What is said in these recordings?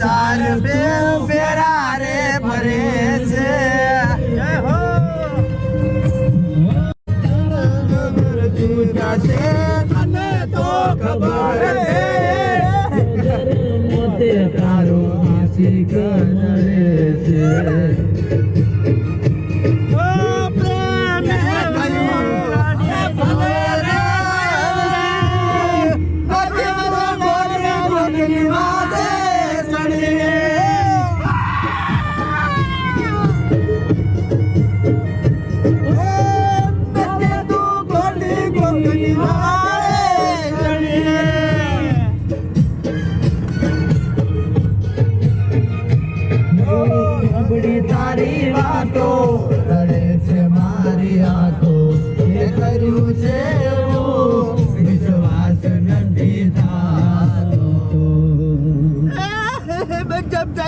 ચાર બે ફેરા રે ભરે છે તો ખબર છે તારો આશી કરે છે.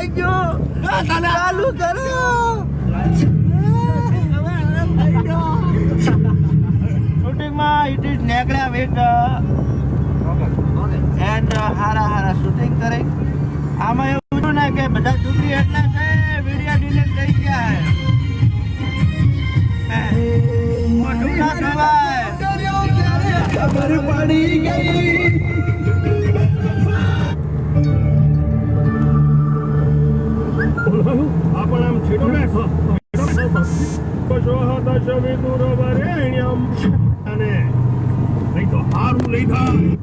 થઈ ગયો. ચાલુ કરો. શૂટિંગમાં ઇટ ઇઝ નેકળ્યા વિથ એન્ડ હારા હારા શૂટિંગ કરી. આમાં એવું છે ને કે બધા છૂટી એટલે છે વીડિયો ડિલીટ થઈ ગયા. હે. મોટું ના ખવાય ખબર પડી ગઈ. પશોહત વિદુર વરેણ્યમ અને નહીં તો હારું લઈ થાય.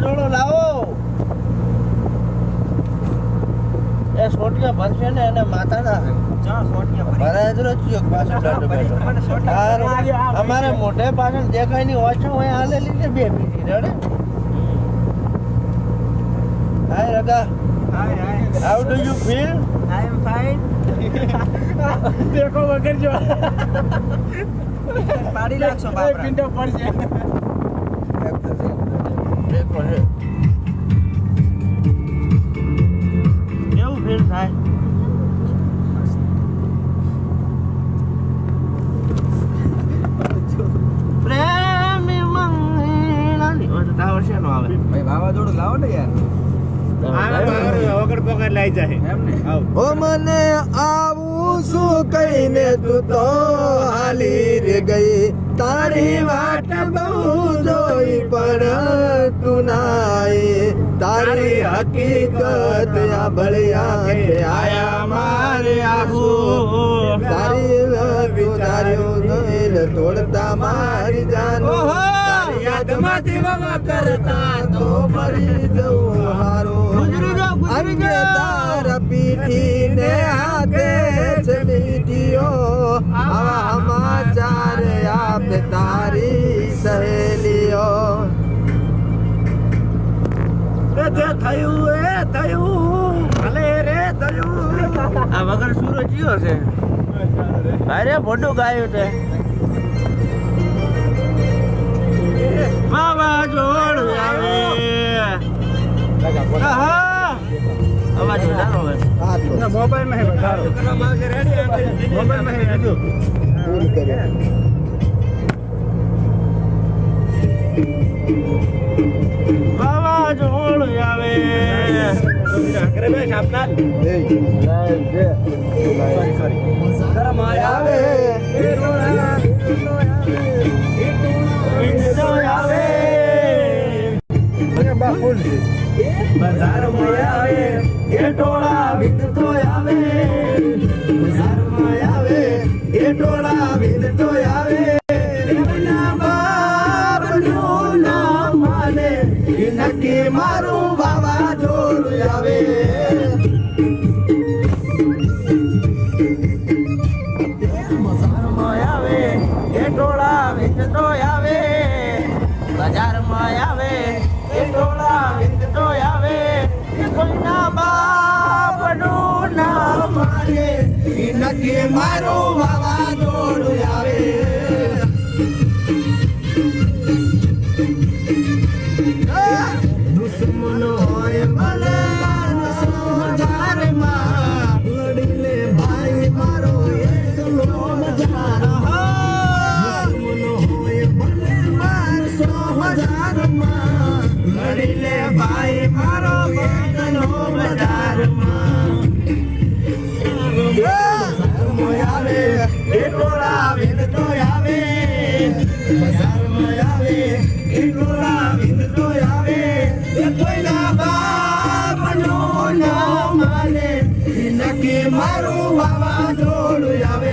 વાવાઝોડું લાવો. એ સોટિયા ભરશે ને એને માતાના. અમારે મોઢે પાછળ દેખાયની ઓછો હોય છે બે બીજી રડે હાય રગા. હાઉ ડુ યુ ફીલ દેખો વગર જો. પાડી નાખશો બાપરા પિંડો પડશે દેખો છે કેવું ફીલ થાય વાવાઝોડું લાવો ને યાર ઓ મને આવું, શું કહીને તું તો હાલી રે ગઈ? તારી વાટ બહુ જોઈ પણ તું નાય. તારી હકીકત આ બળિયા કે આયા મારે આહુ તારી વિચાર્યું દિલ તોડતા મારી જાનો. તારી યાદમાં તારી સહેલીઓ જે થયું એ થયું ભલે રે થયું આ વગર સુરજ ગયો છે? અરે મોટું ગાયું છે. વાવાઝોડું આવે. આહા. અવાજ વધારો હવે. મોબાઈલમાં વધારો મોબાઈલમાં વાવાઝોડું આવે. આવે. બજારમાં આવે એ ટોળા વિંદતો આવે. બજારમાં આવે એ ટોળા વિંદતો નક્કી મારું વાવાઝોડું આવે. નક્કી મારું વાવાઝોડું આવે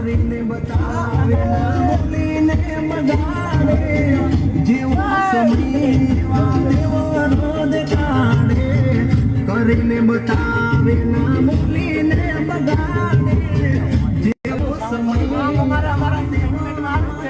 કરીને બતાવે બોલીને મગાવે. જેવા સમય દેવો દેખાડે કરીને બતાવે ના બોલીને બગાડે જેવો સમય મારા મારા મારું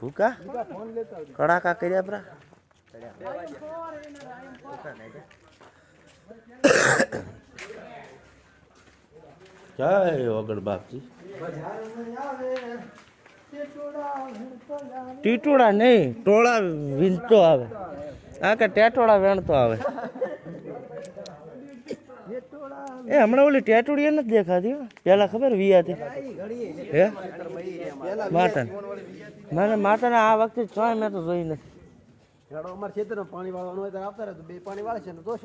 ભૂકા? કડાકા કર્યા પ્રા? જય વગર નહીં, ટોળા વીણતો આવે. આ કે ટેટોળા વેણતો આવે. એ હમણાં ઓલી ટેટોડી નથી દેખાતી. પેલા ખબર વિયાતી હે? માતન. મને માતાને આ વખતે છ મેં તો જોઈ નથી. પાણી વાળવાનું હોય ત્યારે આવતા રહે બે પાણી વાળે છે ને દોષ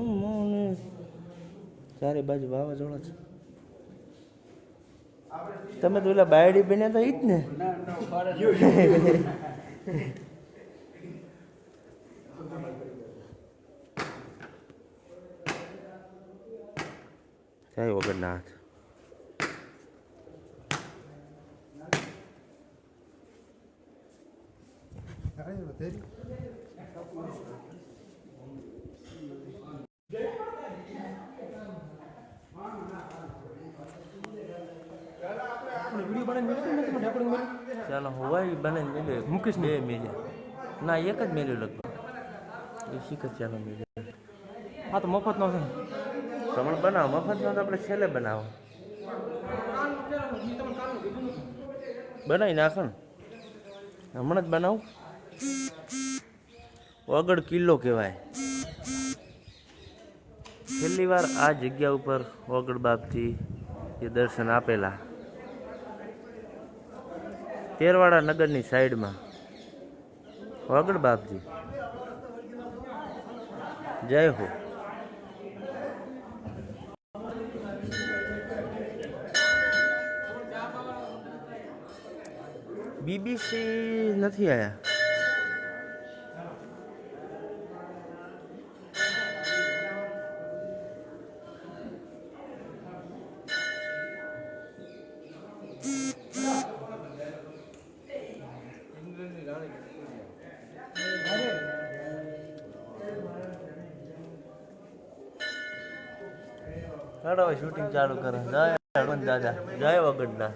ચારે બાજુ વાવાઝોડા છે. તમે તો ઓલા બાયડી બન્યા તો ઈ જ ને. જય વગરનાથ Thank ચાલો હોય બને મેળ્યો મુકેશ બે મેળ્યા ના, એક જ મેળ્યો લગભગ. એ શીખ જ ચાલો મેળ્યો હા તો મફત નો છે. સમણ બનાવો મફતમાં તો આપણે છેલ્લે બનાવો. બનાવી નાખો ને. હમણાં જ બનાવું. વગડ કિલ્લો કહેવાય. છેલ્લી વાર આ જગ્યા ઉપર વગડ બાપજી એ દર્શન આપેલા. તેરવાડા નગરની સાઈડમાં. વગડ બાપજી. જય હો. બીબીસી નથી આયા? ચાલો શૂટિંગ ચાલુ કરે. જય હનુમાન દાદા. જય વગડના